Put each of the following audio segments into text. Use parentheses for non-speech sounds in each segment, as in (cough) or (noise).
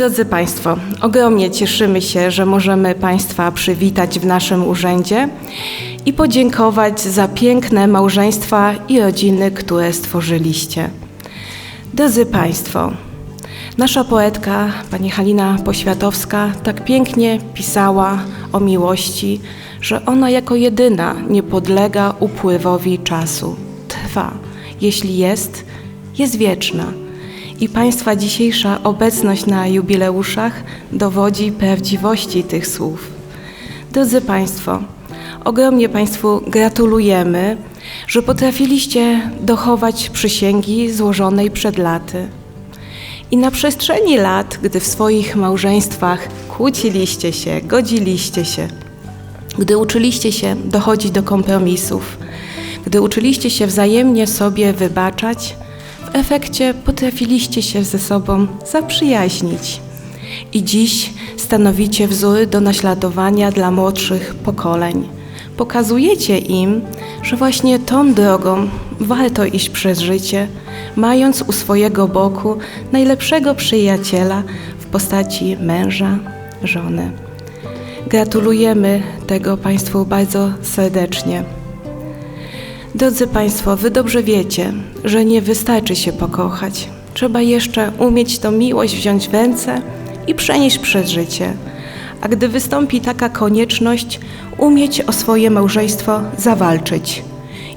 Drodzy Państwo, ogromnie cieszymy się, że możemy Państwa przywitać w naszym urzędzie i podziękować za piękne małżeństwa i rodziny, które stworzyliście. Drodzy Państwo, nasza poetka, pani Halina Poświatowska, tak pięknie pisała o miłości, że ona jako jedyna nie podlega upływowi czasu. Trwa. Jeśli jest, jest wieczna. I Państwa dzisiejsza obecność na jubileuszach dowodzi prawdziwości tych słów. Drodzy Państwo, ogromnie Państwu gratulujemy, że potrafiliście dochować przysięgi złożonej przed laty. I na przestrzeni lat, gdy w swoich małżeństwach kłóciliście się, godziliście się, gdy uczyliście się dochodzić do kompromisów, gdy uczyliście się wzajemnie sobie wybaczać, w efekcie potrafiliście się ze sobą zaprzyjaźnić. I dziś stanowicie wzór do naśladowania dla młodszych pokoleń. Pokazujecie im, że właśnie tą drogą warto iść przez życie, mając u swojego boku najlepszego przyjaciela w postaci męża, żony. Gratulujemy tego Państwu bardzo serdecznie. Drodzy Państwo, Wy dobrze wiecie, że nie wystarczy się pokochać. Trzeba jeszcze umieć tą miłość wziąć w ręce i przenieść przez życie. A gdy wystąpi taka konieczność, umieć o swoje małżeństwo zawalczyć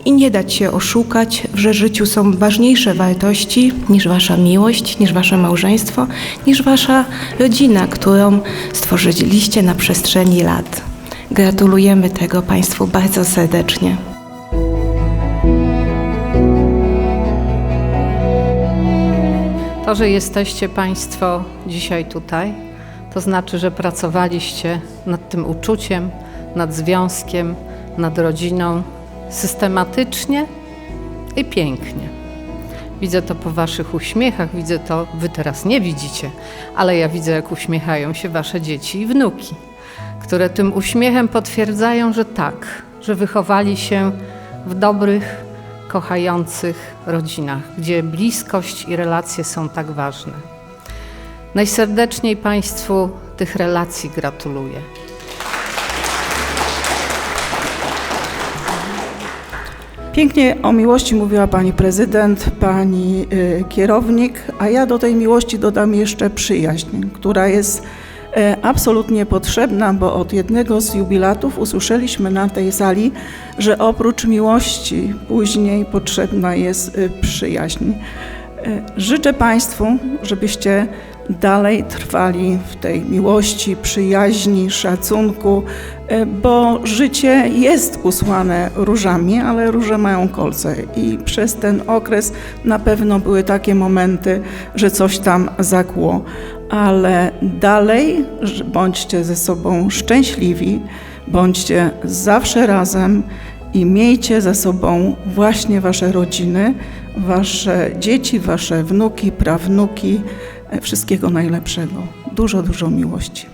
i nie dać się oszukać, że życiu są ważniejsze wartości niż Wasza miłość, niż Wasze małżeństwo, niż Wasza rodzina, którą stworzyliście na przestrzeni lat. Gratulujemy tego Państwu bardzo serdecznie. To, że jesteście Państwo dzisiaj tutaj, to znaczy, że pracowaliście nad tym uczuciem, nad związkiem, nad rodziną systematycznie i pięknie. Widzę to po Waszych uśmiechach, widzę to, Wy teraz nie widzicie, ale ja widzę, jak uśmiechają się Wasze dzieci i wnuki, które tym uśmiechem potwierdzają, że tak, że wychowali się w dobrych, kochających rodzinach, gdzie bliskość i relacje są tak ważne. Najserdeczniej Państwu tych relacji gratuluję. Pięknie o miłości mówiła pani prezydent, pani y, kierownik, a ja do tej miłości dodam jeszcze przyjaźń, która jest absolutnie potrzebna, bo od jednego z jubilatów usłyszeliśmy na tej sali, że oprócz miłości później potrzebna jest y, przyjaźń. E, Życzę Państwu, żebyście dalej trwali w tej miłości, przyjaźni, szacunku, e, bo życie jest usłane różami, ale róże mają kolce i przez ten okres na pewno były takie momenty, że coś tam zakło, ale dalej bądźcie ze sobą szczęśliwi, bądźcie zawsze razem i miejcie ze sobą właśnie wasze rodziny, wasze dzieci, wasze wnuki, prawnuki. E, Wszystkiego najlepszego. Dużo, dużo miłości.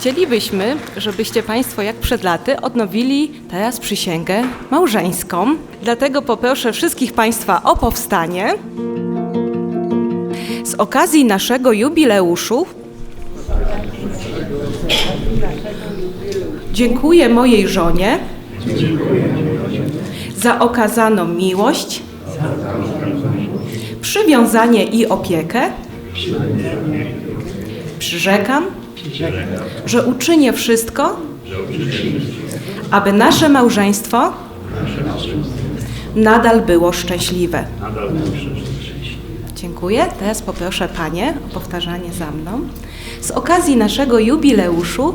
Chcielibyśmy, żebyście Państwo jak przed laty odnowili teraz przysięgę małżeńską. Dlatego poproszę wszystkich Państwa o powstanie. Z okazji naszego jubileuszu dziękuję mojej żonie za okazaną miłość, przywiązanie i opiekę. Przyrzekam, że uczynię wszystko, aby nasze małżeństwo nadal było szczęśliwe. Dziękuję. Teraz poproszę Panie o powtarzanie za mną. Z okazji naszego jubileuszu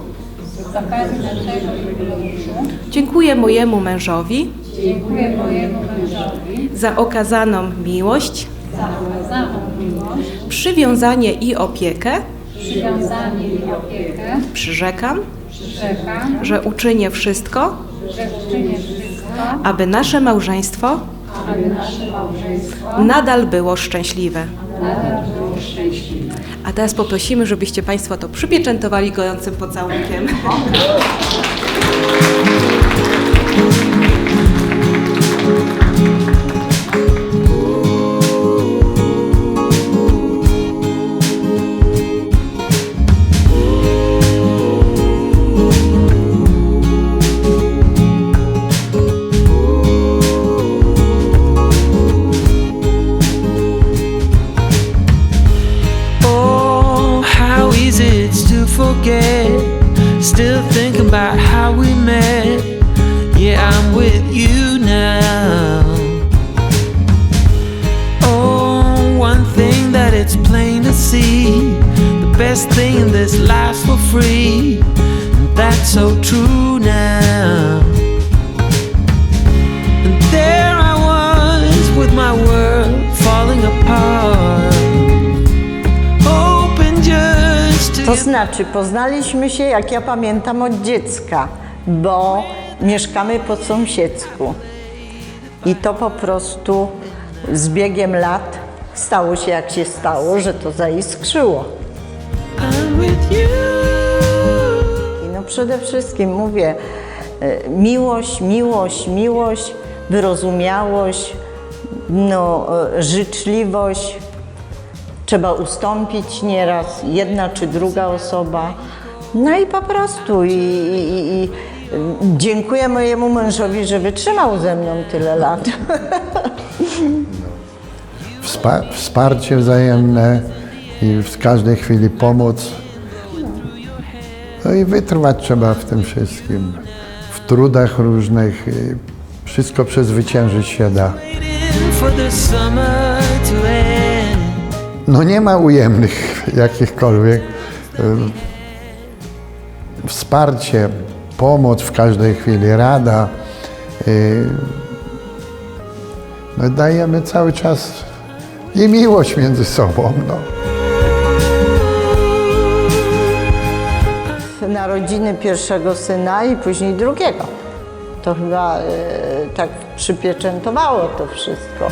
dziękuję mojemu mężowi dziękuję mojemu mężowi za okazaną miłość, za okazaną miłość, przywiązanie i opiekę. Przywiązanie i opiekę. Przyrzekam, Przyrzekam, że uczynię wszystko, że uczynię wszystko, aby nasze małżeństwo aby nasze małżeństwo nadal było szczęśliwe. nadal było szczęśliwe. A teraz poprosimy, żebyście Państwo to przypieczętowali gorącym pocałunkiem. (laughs) thing in this life's for free. And that's so true now. And there I was with my world falling apart. To znaczy, poznaliśmy się, jak ja pamiętam, od dziecka, bo mieszkamy po sąsiedzku. I to po prostu z biegiem lat stało się, jak się stało, że to zaiskrzyło. No przede wszystkim mówię, e, miłość, miłość, miłość, wyrozumiałość, no, e, życzliwość. Trzeba ustąpić nieraz, jedna czy druga osoba. No i po prostu. I, i, i dziękuję mojemu mężowi, że wytrzymał ze mną tyle lat. (laughs) Wspa- wsparcie wzajemne i w każdej chwili pomoc. No i wytrwać trzeba w tym wszystkim. W trudach różnych. Wszystko przezwyciężyć się da. No nie ma ujemnych (laughs) jakichkolwiek. Wsparcie, pomoc w każdej chwili, rada. y, No dajemy cały czas i miłość między sobą. No. Narodziny pierwszego syna i później drugiego. To chyba e, tak przypieczętowało to wszystko.